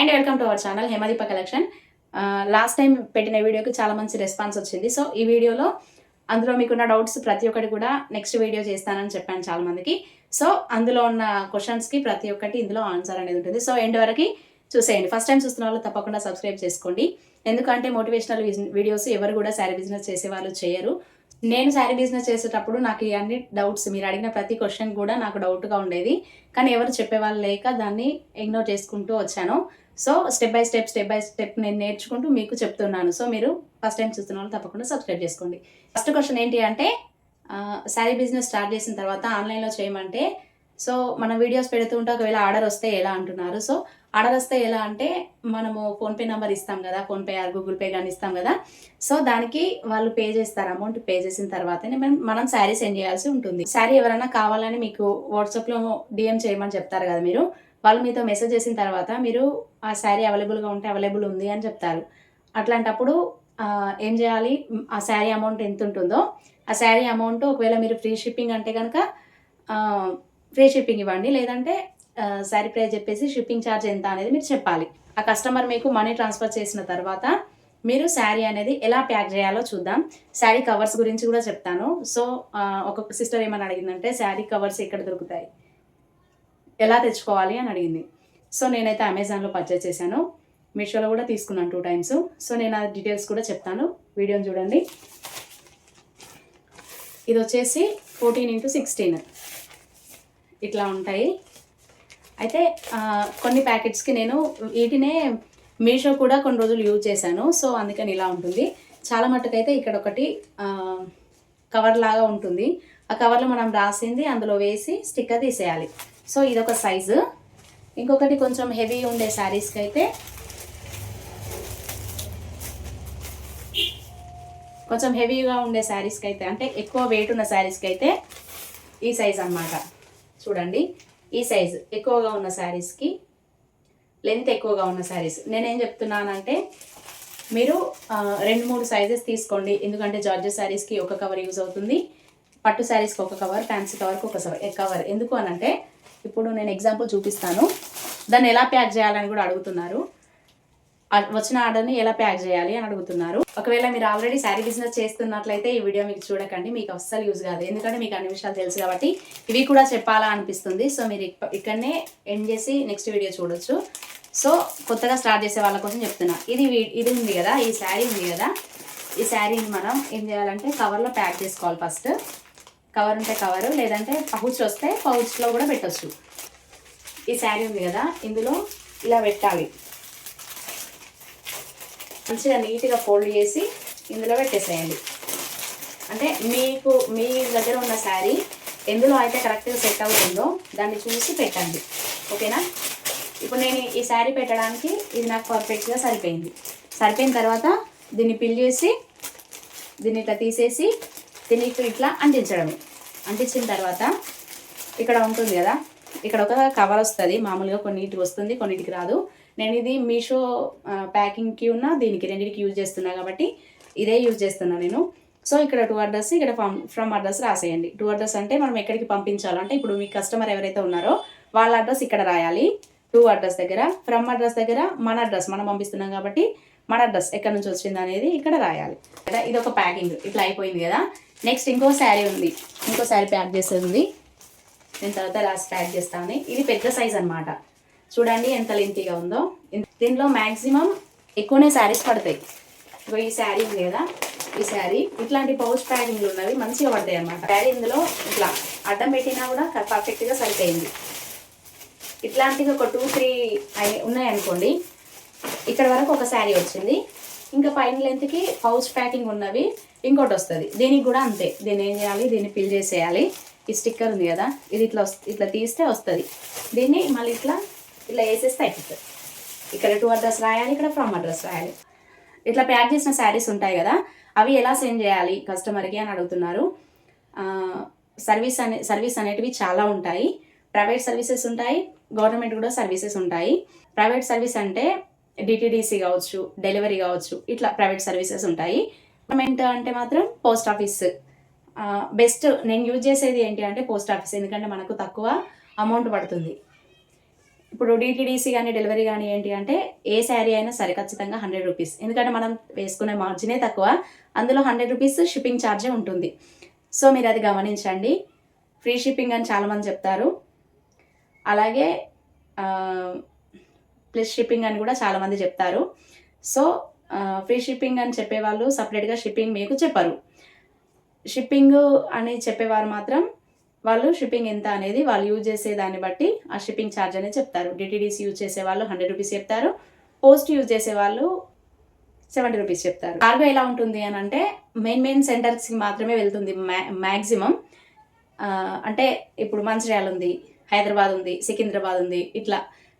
And welcome to our channel Hemadeepa collection. Last time పెట్టిన వీడియోకి చాలా మంచి రెస్పాన్స్ వచ్చింది. సో ఈ వీడియోలో అందులో మీకున్న డౌట్స్ ప్రతి ఒక్కటి కూడా నెక్స్ట్ వీడియో చేస్తానని చెప్పాను చాలా మందికి. సో అందులో ఉన్న క్వశ్చన్స్కి ప్రతి ఒక్కటి ఇందులో ఆన్సర్ అనేది ఉంటుంది. సో ఎండ్ వరకు చూసేయండి. ఫస్ట్ టైం చూస్తున్న వాళ్ళు తప్పకుండా సబ్స్క్రైబ్ చేసుకోండి. ఎందుకంటే మోటివేషనల్ వీడియోస్ ఎవరు కూడా శారీ బిజినెస్ చేసే వాళ్ళు చేయరు. నేను శారీ బిజినెస్ చేసేటప్పుడు నాకు ఇవన్నీ అన్ని డౌట్స్ మీరు అడిగిన ప్రతి క్వశ్చన్ కూడా నాకు డౌట్గా ఉండేది. కానీ ఎవరు చెప్పేవాళ్ళు లేక దాన్ని ఇగ్నోర్ చేసుకుంటూ వచ్చాను. So step by step step by step నేను నేర్చుకుంటూ మీకు చెప్తున్నాను. సో మీరు ఫస్ట్ టైం చూస్తున్న వాళ్ళు తప్పకుండా సబ్స్క్రైబ్ చేసుకోండి. ఫస్ట్ క్వశ్చన్ ఏంటి అంటే శారీ బిజినెస్ స్టార్ట్ చేసిన తర్వాత ఆన్లైన్లో చేయమంటే సో మనం వీడియోస్ పెడుతూ ఉంటే ఒకవేళ ఆర్డర్ వస్తే ఎలా అంటున్నారు? సో ఆర్డర్ వస్తే ఎలా అంటే మనము ఫోన్పే నెంబర్ ఇస్తాం కదా ఫోన్పే ఆర్ గూగుల్ పే కానీ ఇస్తాం కదా సో దానికి వాళ్ళు పే చేస్తారు అమౌంట్ పే చేసిన తర్వాతనే మనం మనం శారీ సెండ్ చేయాల్సి ఉంటుంది. శారీ ఎవరైనా కావాలని మీకు వాట్సాప్లో డిఎం చేయమని చెప్తారు కదా మీరు వాళ్ళు మీతో మెసేజ్ చేసిన తర్వాత మీరు ఆ శారీ అవైలబుల్గా ఉంటే అవైలబుల్ ఉంది అని చెప్తారు. అట్లాంటప్పుడు ఏం చేయాలి? ఆ శారీ అమౌంట్ ఎంత ఉంటుందో ఆ శారీ అమౌంట్ ఒకవేళ మీరు ఫ్రీ షిప్పింగ్ అంటే కనుక ఫ్రీ షిప్పింగ్ ఇవ్వండి. లేదంటే శారీ ప్రైస్ చెప్పేసి షిప్పింగ్ ఛార్జ్ ఎంత అనేది మీరు చెప్పాలి. ఆ కస్టమర్ మీకు మనీ ట్రాన్స్ఫర్ చేసిన తర్వాత మీరు శారీ అనేది ఎలా ప్యాక్ చేయాలో చూద్దాం. శారీ కవర్స్ గురించి కూడా చెప్తాను. సో ఒక సిస్టర్ ఏమని అడిగిందంటే శారీ కవర్స్ ఎక్కడ దొరుకుతాయి? ఎలా తెచ్చుకోవాలి అని అడిగింది. సో నేనైతే అమెజాన్లో పర్చేస్ చేశాను. మీషోలో కూడా తీసుకున్నాను టూ టైమ్స్ సో నేను ఆ డీటెయిల్స్ కూడా చెప్తాను. వీడియోని చూడండి. ఇది వచ్చేసి ఫోర్టీన్ ఇంటూ సిక్స్టీన్ ఇట్లా ఉంటాయి. అయితే కొన్ని ప్యాకెట్స్కి నేను వీటినే మీషో కూడా కొన్ని రోజులు యూజ్ చేశాను. సో అందుకని ఇలా ఉంటుంది. చాలా మట్టుకైతే ఇక్కడ ఒకటి కవర్ లాగా ఉంటుంది. ఆ కవర్లో మనం రాసింది అందులో వేసి స్టిక్కర్ తీసేయాలి. సో ఇదొక సైజు. ఇంకొకటి కొంచెం హెవీ ఉండే శారీస్కి అయితే కొంచెం హెవీగా ఉండే శారీస్కి అయితే అంటే ఎక్కువ వెయిట్ ఉన్న శారీస్కి అయితే ఈ సైజ్ అన్నమాట. చూడండి ఈ సైజ్ ఎక్కువగా ఉన్న శారీస్కి లెంత్ ఎక్కువగా ఉన్న శారీస్. నేనేం చెప్తున్నానంటే మీరు రెండు మూడు సైజెస్ తీసుకోండి. ఎందుకంటే జార్జెస్ శారీస్కి ఒక కవర్ యూజ్ అవుతుంది. పట్టు శారీస్కి ఒక కవర్ ఫ్యాన్సీ కవర్కి ఒక కవర్. ఎందుకు అనంటే ఇప్పుడు నేను ఎగ్జాంపుల్ చూపిస్తాను. దాన్ని ఎలా ప్యాక్ చేయాలని కూడా అడుగుతున్నారు. వచ్చిన ఆర్డర్ని ఎలా ప్యాక్ చేయాలి అని అడుగుతున్నారు. ఒకవేళ మీరు ఆల్రెడీ శారీ బిజినెస్ చేస్తున్నట్లయితే ఈ వీడియో మీకు చూడకండి. మీకు అస్సలు యూజ్ కాదు. ఎందుకంటే మీకు అన్ని విషయాలు తెలుసు కాబట్టి ఇవి కూడా చెప్పాలా అనిపిస్తుంది. సో మీరు ఇక్కడనే ఎండ్ చేసి నెక్స్ట్ వీడియో చూడొచ్చు. సో కొత్తగా స్టార్ట్ చేసే వాళ్ళ కోసం చెప్తున్నా. ఇది ఇది ఉంది కదా ఈ శారీ ఉంది కదా. ఈ శారీని మనం ఏం చేయాలంటే కవర్లో ప్యాక్ చేసుకోవాలి ఫస్ట్ కవర్ ఉంటే కవరు లేదంటే పౌచ్ వస్తే పౌచ్లో కూడా పెట్టచ్చు. ఈ శారీ ఉంది కదా ఇందులో ఇలా పెట్టాలి. మంచిగా నీట్గా ఫోల్డ్ చేసి ఇందులో పెట్టేసేయండి. అంటే మీకు మీ దగ్గర ఉన్న శారీ ఎందులో అయితే కరెక్ట్గా సెట్ అవుతుందో దాన్ని చూసి పెట్టండి. ఓకేనా? ఇప్పుడు నేను ఈ శారీ పెట్టడానికి ఇది నాకు పర్ఫెక్ట్గా సరిపోయింది. సరిపోయిన తర్వాత దీన్ని పిల్ చేసి దీన్ని ఇట్లా తీసేసి దీన్ని ఇట్లా అంటించడమే. అంటించిన తర్వాత ఇక్కడ ఉంటుంది కదా ఇక్కడ ఒక కవర్ వస్తుంది. మామూలుగా కొన్నిటికి వస్తుంది కొన్నిటికి రాదు. నేను ఇది మీషో ప్యాకింగ్కి ఉన్న దీనికి రెండింటికి యూజ్ చేస్తున్నా కాబట్టి ఇదే యూజ్ చేస్తున్నా నేను. సో ఇక్కడ టూ అడ్రస్ ఇక్కడ ఫ్రమ్ ఫ్రమ్ అడ్రస్ రాసేయండి. టూ అడ్రస్ అంటే మనం ఎక్కడికి పంపించాలంటే ఇప్పుడు మీ కస్టమర్ ఎవరైతే ఉన్నారో వాళ్ళ అడ్రస్ ఇక్కడ రాయాలి. టూ అడ్రస్ దగ్గర ఫ్రమ్ అడ్రస్ దగ్గర మన అడ్రస్ మనం పంపిస్తున్నాం కాబట్టి మన అడ్రస్ ఎక్కడి నుంచి వచ్చింది అనేది ఇక్కడ రాయాలి. కదా ఇది ఒక ప్యాకింగ్ ఇట్లా అయిపోయింది కదా. నెక్స్ట్ ఇంకో శారీ ఉంది ఇంకో శారీ ప్యాక్ చేసేది నేను తర్వాత లాస్ట్ ప్యాక్ చేస్తాను ఇది పెద్ద సైజ్ అన్నమాట. చూడండి ఎంత లెంతీగా ఉందో. దీంట్లో దీనిలో మ్యాక్సిమం ఎక్కువనే శారీస్ పడతాయి. ఇగో ఈ శారీ ఉంది కదా. ఈ శారీ ఇట్లాంటి పౌచ్ ప్యాకింగ్లు ఉన్నవి మంచిగా పడతాయి అన్నమాట. శారీ ఇందులో ఇట్లా అడ్డం పెట్టినా కూడా పర్ఫెక్ట్గా సరిపోయింది. ఇట్లాంటివి ఒక టూ త్రీ ఉన్నాయనుకోండి ఇక్కడ వరకు ఒక శారీ వచ్చింది. ఇంకా పైన లెంత్కి పౌచ్ ప్యాకింగ్ ఉన్నవి ఇంకోటి వస్తుంది. దీనికి కూడా అంతే. దీన్ని ఏం చేయాలి? దీన్ని ఫిల్ చేసేయాలి. ఈ స్టిక్కర్ ఉంది కదా ఇది ఇట్లా ఇట్లా తీస్తే వస్తుంది. దీన్ని మళ్ళీ ఇట్లా ఇట్లా వేసేస్తే అయిపోతుంది. ఇక్కడ టూ అడ్రస్ రాయాలి ఇక్కడ ఫ్రమ్ అడ్రస్ రాయాలి. ఇట్లా ప్యాక్ చేసిన శారీస్ ఉంటాయి కదా అవి ఎలా సెండ్ చేయాలి కస్టమర్కి అని అడుగుతున్నారు. సర్వీస్ అనే సర్వీస్ అనేటివి చాలా ఉంటాయి. ప్రైవేట్ సర్వీసెస్ ఉంటాయి. గవర్నమెంట్ కూడా సర్వీసెస్ ఉంటాయి. ప్రైవేట్ సర్వీస్ అంటే డిటిడిసి కావచ్చు డెలివరీ కావచ్చు ఇట్లా ప్రైవేట్ సర్వీసెస్ ఉంటాయి. గవర్నమెంట్ అంటే మాత్రం పోస్ట్ ఆఫీస్. బెస్ట్ నేను యూజ్ చేసేది ఏంటి అంటే పోస్ట్ ఆఫీస్ ఎందుకంటే మనకు తక్కువ అమౌంట్ పడుతుంది. ఇప్పుడు డిటీడీసీ కానీ డెలివరీ కానీ ఏంటి అంటే ఏ శారీ అయినా సరే ఖచ్చితంగా హండ్రెడ్ రూపీస్. ఎందుకంటే మనం వేసుకునే మార్జినే తక్కువ. అందులో హండ్రెడ్ రూపీస్ షిప్పింగ్ ఛార్జే ఉంటుంది. సో మీరు అది గమనించండి. ఫ్రీ షిప్పింగ్ అని చాలామంది చెప్తారు. అలాగే ప్లస్ షిప్పింగ్ అని కూడా చాలామంది చెప్తారు. సో ఫ్రీ షిప్పింగ్ అని చెప్పేవాళ్ళు సపరేట్గా షిప్పింగ్ మీకు చెప్పరు. షిప్పింగ్ అని చెప్పేవారు మాత్రం వాళ్ళు షిప్పింగ్ ఎంత అనేది వాళ్ళు యూజ్ చేసే దాన్ని బట్టి ఆ షిప్పింగ్ ఛార్జ్ అనేది చెప్తారు. డిటీడీసీ యూజ్ చేసే వాళ్ళు హండ్రెడ్ రూపీస్ చెప్తారు. పోస్ట్ యూజ్ చేసే వాళ్ళు సెవెంటీ రూపీస్ చెప్తారు. కార్గో ఎలా ఉంటుంది అని అంటే మెయిన్ మెయిన్ సెంటర్స్కి మాత్రమే వెళ్తుంది మ్యా మ్యాక్సిమం అంటే ఇప్పుడు మంచిర్యాల ఉంది హైదరాబాద్ ఉంది సికింద్రాబాద్ ఉంది ఇట్లా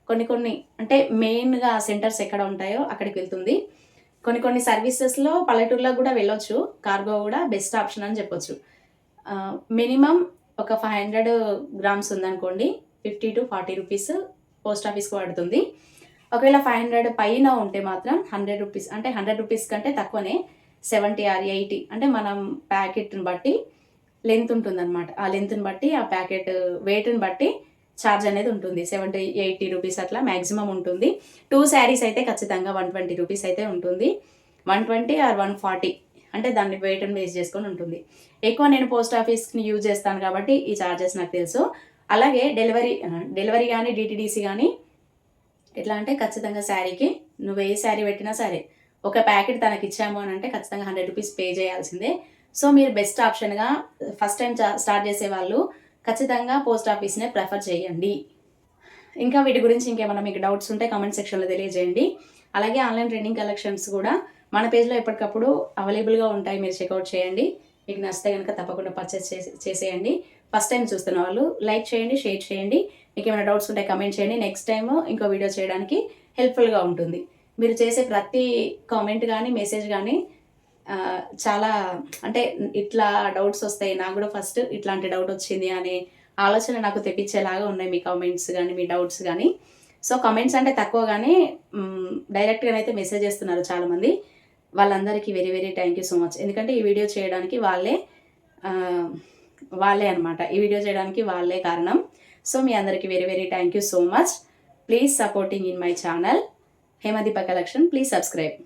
కొన్ని కొన్ని అంటే మెయిన్గా సెంటర్స్ ఎక్కడ ఉంటాయో అక్కడికి వెళ్తుంది. కొన్ని కొన్ని సర్వీసెస్లో పల్లెటూరులో కూడా వెళ్ళొచ్చు కార్గో కూడా బెస్ట్ ఆప్షన్ అని చెప్పొచ్చు. మినిమం ఒక ఫైవ్ హండ్రెడ్ గ్రామ్స్ ఉందనుకోండి fifty to forty rupees post ఆఫీస్కి పడుతుంది. ఒకవేళ ఫైవ్ హండ్రెడ్ పైన ఉంటే మాత్రం హండ్రెడ్ రూపీస్ అంటే హండ్రెడ్ రూపీస్ కంటే తక్కువనే సెవెంటీ ఆర్ ఎయిటీ అంటే మనం ప్యాకెట్ని బట్టి లెంత్ ఉంటుందన్నమాట. ఆ లెంత్ని బట్టి ఆ ప్యాకెట్ వెయిట్ని బట్టి ఛార్జ్ అనేది ఉంటుంది. సెవెంటీ ఎయిటీ రూపీస్ అట్లా మ్యాక్సిమం ఉంటుంది. టూ శారీస్ అయితే ఖచ్చితంగా వన్ ట్వంటీ రూపీస్ అయితే ఉంటుంది. One twenty or one forty అంటే దాన్ని వెయిట్ని బేస్ చేసుకొని ఉంటుంది. ఎక్కువ నేను పోస్ట్ ఆఫీస్ని యూజ్ చేస్తాను కాబట్టి ఈ ఛార్జెస్ నాకు తెలుసు. అలాగే డెలివరీ డెలివరీ కానీ డిటీడీసీ కానీ ఎట్లా అంటే ఖచ్చితంగా శారీకి నువ్వు ఏ శారీ పెట్టినా సరే ఒక ప్యాకెట్ తనకి ఇచ్చాము అని అంటే ఖచ్చితంగా హండ్రెడ్ రూపీస్ పే చేయాల్సిందే. సో మీరు బెస్ట్ ఆప్షన్గా ఫస్ట్ టైం స్టార్ట్ చేసే వాళ్ళు ఖచ్చితంగా పోస్ట్ ఆఫీస్నే ప్రిఫర్ చేయండి. ఇంకా వీటి గురించి ఇంకేమైనా మీకు డౌట్స్ ఉంటే కామెంట్ సెక్షన్లో తెలియజేయండి. అలాగే ఆన్లైన్ ట్రైనింగ్ కలెక్షన్స్ కూడా మన పేజ్లో ఎప్పటికప్పుడు అవైలబుల్గా ఉంటాయి. మీరు చెక్అవుట్ చేయండి. మీకు నచ్చితే కనుక తప్పకుండా పర్చేస్ చేసి చేసేయండి. ఫస్ట్ టైం చూస్తున్న వాళ్ళు లైక్ చేయండి షేర్ చేయండి. మీకు ఏమైనా డౌట్స్ ఉంటే కమెంట్ చేయండి. నెక్స్ట్ టైం ఇంకో వీడియో చేయడానికి హెల్ప్ఫుల్గా ఉంటుంది. మీరు చేసే ప్రతి కామెంట్ కానీ మెసేజ్ కానీ చాలా అంటే ఇట్లా డౌట్స్ వస్తాయి. నాకు కూడా ఫస్ట్ ఇట్లాంటి డౌట్ వచ్చింది అనే ఆలోచన నాకు తెప్పించేలాగా ఉన్నాయి మీ కామెంట్స్ కానీ మీ డౌట్స్ కానీ సో కమెంట్స్ అంటే తక్కువ కానీ డైరెక్ట్గా అయితే మెసేజ్ చేస్తున్నారు చాలామంది. వాళ్ళందరికీ very very thank you so much ఎందుకంటే ఈ వీడియో చేయడానికి వాళ్ళే వాళ్ళే అనమాట ఈ వీడియో చేయడానికి వాళ్ళే కారణం. సో మీ అందరికీ very very thank you so much please supporting in my channel Hemadeepa collection please subscribe